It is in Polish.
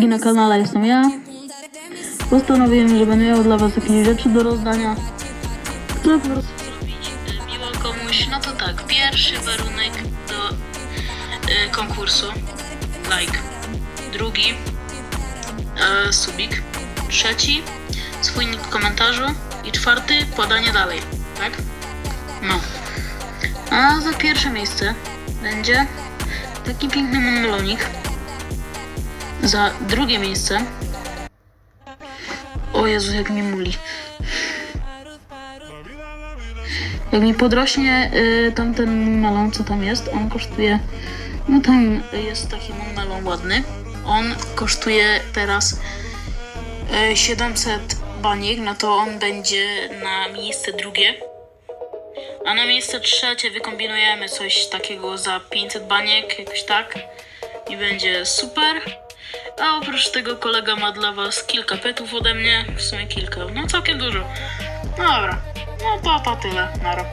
I na kanale jestem ja. Postanowiłem, że będę miał dla was jakieś rzeczy do rozdania. Które po prostu miło komuś. No to tak, pierwszy warunek do e, konkursu. Like. Drugi e, subik. Trzeci swój nick w komentarzu. I czwarty podanie dalej. Tak? No. A za pierwsze miejsce będzie taki piękny monolonik. Za drugie miejsce. O Jezu, jak mi muli. Jak mi podrośnie y, tamten melon, co tam jest, on kosztuje. No tam jest taki melon ładny. On kosztuje teraz y, 700 baniek, no to on będzie na miejsce drugie. A na miejsce trzecie wykombinujemy coś takiego za 500 baniek, jakoś tak. I będzie super. A oprócz tego kolega ma dla was kilka petów ode mnie. W sumie kilka, no całkiem dużo. No dobra, no to to tyle. Nara.